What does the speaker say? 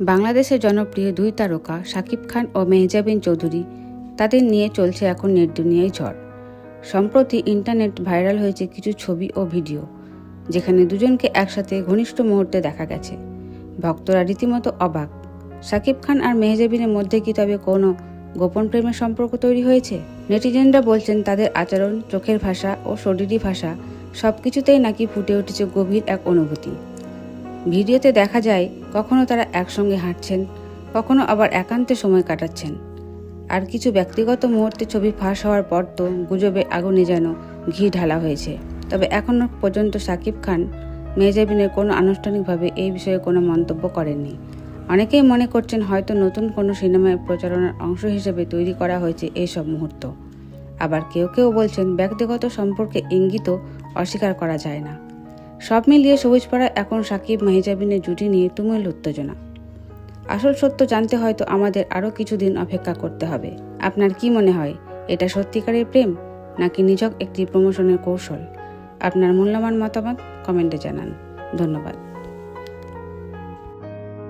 বাংলাদেশের জনপ্রিয় দুই তারকা শাকিব খান ও মেহজাবিন চৌধুরী তাদের নিয়ে চলছে এখন নেট দুনিয়ায় ঝড়। সম্প্রতি ইন্টারনেট ভাইরাল হয়েছে কিছু ছবি ও ভিডিও, যেখানে দুজনকে একসাথে ঘনিষ্ঠ মুহূর্তে দেখা গেছে। ভক্তরা রীতিমতো অবাক। শাকিব খান আর মেহজাবিনের মধ্যে কি তবে কোনো গোপন প্রেমের সম্পর্ক তৈরি হয়েছে? নেটিজেনরা বলছেন, তাদের আচরণ, চোখের ভাষা ও শরীরী ভাষা সব কিছুতেই নাকি ফুটে উঠেছে গভীর এক অনুভূতি। ভিডিওতে দেখা যায় কখনো তারা একসঙ্গে হাঁটছেন, কখনো আবার একান্তে সময় কাটাচ্ছেন। আর কিছু ব্যক্তিগত মুহূর্তে ছবি ফাঁস হওয়ার পর তো গুজবে আগুনে যেন ঘি ঢালা হয়েছে। তবে এখনও পর্যন্ত সাকিব খান, মেজাবিনের কোনো আনুষ্ঠানিকভাবে এই বিষয়ে কোনো মন্তব্য করেননি। অনেকেই মনে করছেন হয়তো নতুন কোনো সিনেমায় প্রচারণার অংশ হিসেবে তৈরি করা হয়েছে এইসব মুহূর্ত। আবার কেউ কেউ বলছেন ব্যক্তিগত সম্পর্কে ইঙ্গিতও অস্বীকার করা যায় না। সব মিলিয়ে সবুজপাড়া এখন সাকিব মাহিজাবিনের জুটি নিয়ে তুমুল উত্তেজনা। আসল সত্য জানতে হয়তো আমাদের আরও কিছুদিন অপেক্ষা করতে হবে। আপনার কি মনে হয়, এটা সত্যিকারের প্রেম, নাকি নিজক একটি প্রমোশনের কৌশল? আপনার মূল্যবান মতামত কমেন্টে জানান। ধন্যবাদ।